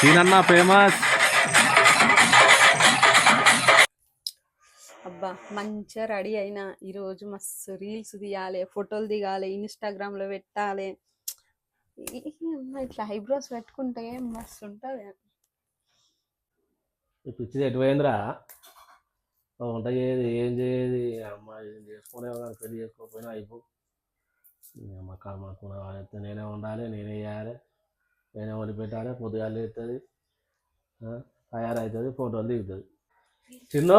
సీనన్న famous అబ్బా మంచిగా ready అయినా. ఈరోజు మస్తు రీల్స్ తీయాలి ఫోటోలు దిగాలి ఇన్స్టాగ్రామ్లో పెట్టాలి ఇట్లా ఐబ్రోస్ పెట్టుకుంటే మస్తు ఉంటది. ఈ పిచ్చిది ఎటు పోయిందిరా. ఓ వంట చేయదు ఏం చేయదు అమ్మ ఏం చేసుకునే పెళ్ళి చేసుకోకపోయినా అయిపో. కర్మకున్న వాళ్ళైతే నేనే ఉండాలి నేనే చేయాలి. నేనే వండి పెట్టాలి పొద్దుగాలు లేస్తుంది తయారవుతుంది ఫోటోలు దిగుతుంది. చిన్న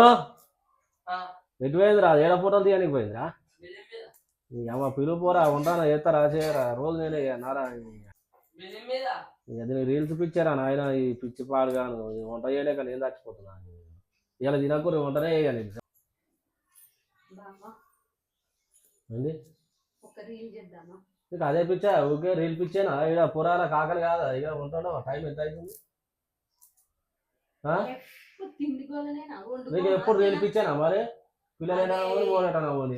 ఎటు పోయిందిరా? ఏడ ఫోటోలు తీయడానికి పోయిందిరా? ఈ అమ్మ పిలుపు పోరా ఉంటానా చేస్తారా చేయరా? రోజు నేనే నారా అది రీల్స్ పిచ్చారా నాయన ఈ పిచ్చి పాడుగాను ఈ వంట చేయలేక నేను చచ్చిపోతున్నాను ఇలా తినకూర వంటనే చేయాలి ఏంది? ఒక రీల్ చేద్దామా? నీకు అదే పిచ్చా ఊకే రీల్ పిచ్చేనా? ఇక్కడ పురాణ కాకలు కాదా? ఇక ఉంటాడు? టైం ఎంత అవుతుంది? నీకు ఎప్పుడు రీల్ పిచ్చానా మరి? పిల్లలైనా పోని పోనటనా పోని.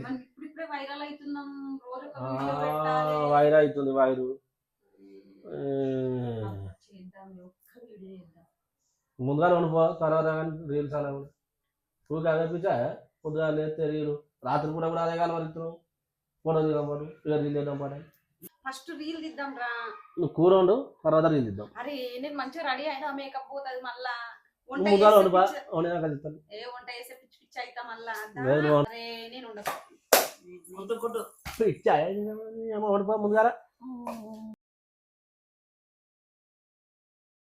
వైర్ అవుతుంది వైరు. ముందుగా ఉండిపో తర్వాత కానీ రీల్స్ అలా ఊరికే అదే పిచ్చా పొద్దుగా లేస్తే రీలు రాత్రి పూట కూడా అదే మరి ఇస్తున్నావు ఫోటో దిగడం పాటు ఇక రీల్ చేద్దాం పాటు ఫస్ట్ రీల్ తీద్దాం రా. నువ్వు కూర వండు తర్వాత రీల్ ఇద్దాం అరే నేను మంచిగా రెడీ అయినా మేకప్ పోతుంది మళ్ళా. వంట ఏ వంట చేసే పిచ్చి పిచ్చి అయితా మళ్ళా. అరే నేను